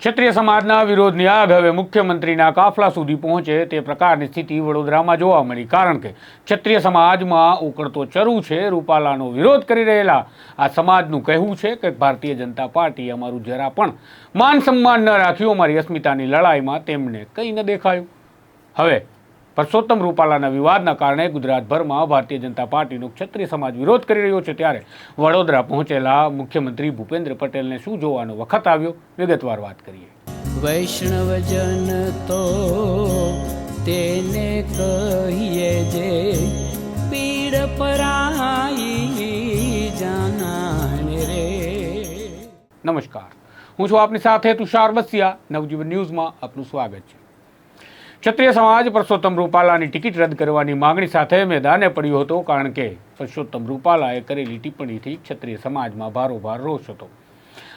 ક્ષત્રિય સમાજના વિરોધની આગ હવે મુખ્યમંત્રીના કાફલા સુધી પહોંચે તે પ્રકારની સ્થિતિ વડોદરામાં જોવા મળી. કારણ કે ક્ષત્રિય સમાજમાં ઉકળતો ચરુ છે, રૂપાલાનો વિરોધ કરી રહેલા. આ સમાજનું કહેવું છે કે ભારતીય જનતા પાર્ટી અમારું જરા પણ માન સન્માન ન રાખ્યું. અમારી અસ્મિતાની લડાઈમાં તેમને કંઈ ન દેખાયું. હવે પરસોત્તમ રૂપાલાના વિવાદના કારણે ગુજરાતભરમાં ભારતીય જનતા પાર્ટીનો ક્ષત્રિય સમાજ વિરોધ કરી રહ્યો છે. ત્યારે વડોદરા પહોંચેલા મુખ્યમંત્રી ભૂપેન્દ્ર પટેલને શું જોવાનો વખત આવ્યો? વિગતવાર વાત કરીએ. વૈષ્ણવજન તો તેને કહીએ જે પીડ પરાઈ જાનાને રે. નમસ્કાર. હું છું આપની સાથે તુષાર વસિયા. નવજીવન ન્યૂઝમાં આપનું સ્વાગત છે. ક્ષત્રિય સમાજ પરસોત્તમ રૂપાલાની ટિકિટ રદ કરવાની માંગણી સાથે મેદાને પડ્યો હતો, કારણ કે પરસોત્તમ રૂપાલાએ કરેલી ટિપ્પણીથી ક્ષત્રિય સમાજમાં ભારોભાર રોષ હતો.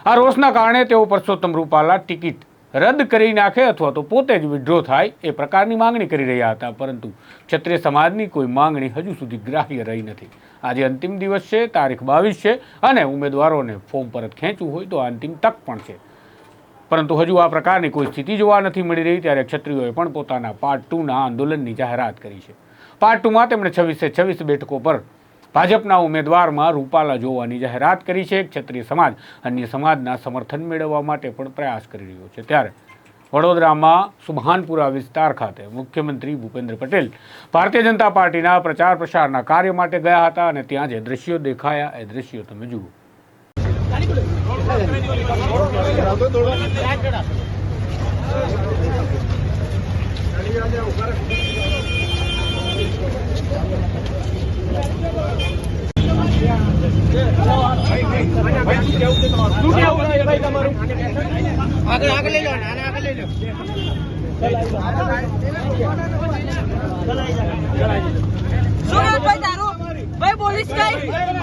આ રોષના કારણે તેઓ પરસોત્તમ રૂપાલા ટિકિટ રદ કરી નાખે અથવા તો પોતે જ વિડ્રો થાય એ પ્રકારની માંગણી કરી રહ્યા હતા, પરંતુ ક્ષત્રિય સમાજની કોઈ માંગણી હજુ સુધી ગ્રાહ્ય રહી નથી. આજે અંતિમ દિવસ છે, તારીખ બાવીસ છે અને ઉમેદવારોને ફોર્મ પરત ખેંચવું હોય તો આ અંતિમ તક પણ છે. પરંતુ હજુ આ પ્રકારની કોઈ સ્થિતિ જોવા નથી મળી રહી, ત્યારે ક્ષત્રિયોએ પણ પોતાના પાર્ટ ટુના આંદોલનની જાહેરાત કરી છે. પાર્ટ ટુમાં તેમણે છવ્વીસે છવ્વીસ બેઠકો પર ભાજપના ઉમેદવારમાં રૂપાલા જોવાની જાહેરાત કરી છે. ક્ષત્રિય સમાજ અન્ય સમાજના સમર્થન મેળવવા માટે પણ પ્રયાસ કરી રહ્યો છે. ત્યારે વડોદરામાં સુભાનપુરા વિસ્તાર ખાતે મુખ્યમંત્રી ભૂપેન્દ્ર પટેલ ભારતીય જનતા પાર્ટીના પ્રચાર પ્રસારના કાર્ય માટે ગયા હતા અને ત્યાં જે દ્રશ્યો દેખાયા, એ દ્રશ્યો તમે જુઓ. શું નામ ભાઈ તારું? ભાઈ બોલીશ કઈ?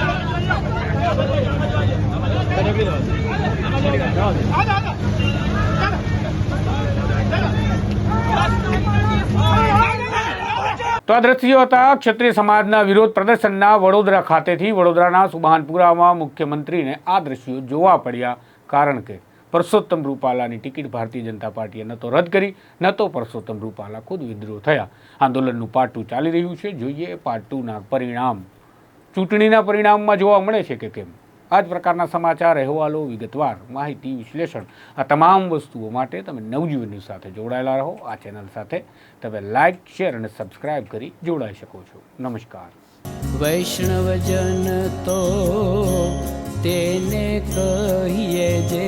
તો આ દ્રશ્યો હતા ક્ષત્રિય સમાજના વિરોધ પ્રદર્શનના વડોદરા ખાતેથી. વડોદરાના સુભાનપુરામાં મુખ્યમંત્રીને આ દ્રશ્યો જોવા પડ્યા કારણ કે પરસોત્તમ રૂપાલાની ટિકિટ ભારતીય જનતા પાર્ટીએ ન તો રદ કરી, ન તો પરસોત્તમ રૂપાલા ખુદ વિદ્રોહ થયા. આંદોલનનું પાર્ટ ચાલી રહ્યું છે. જોઈએ પાર્ટ ટુના પરિણામ. ચૂંટણીના પરિણામમાં જોવા મળે છે કે કેમ? આ જ પ્રકારના સમાચાર અહેવાલો, વિગતવાર માહિતી, વિશ્લેષણ આ તમામ વસ્તુઓ માટે તમે નવજીવનની સાથે જોડાયેલા રહો. આ ચેનલ સાથે તમે લાઇક શેર અને સબસ્ક્રાઇબ કરી જોડાઈ શકો છો. નમસ્કાર. વૈષ્ણવજન તો તેને કહીએ જે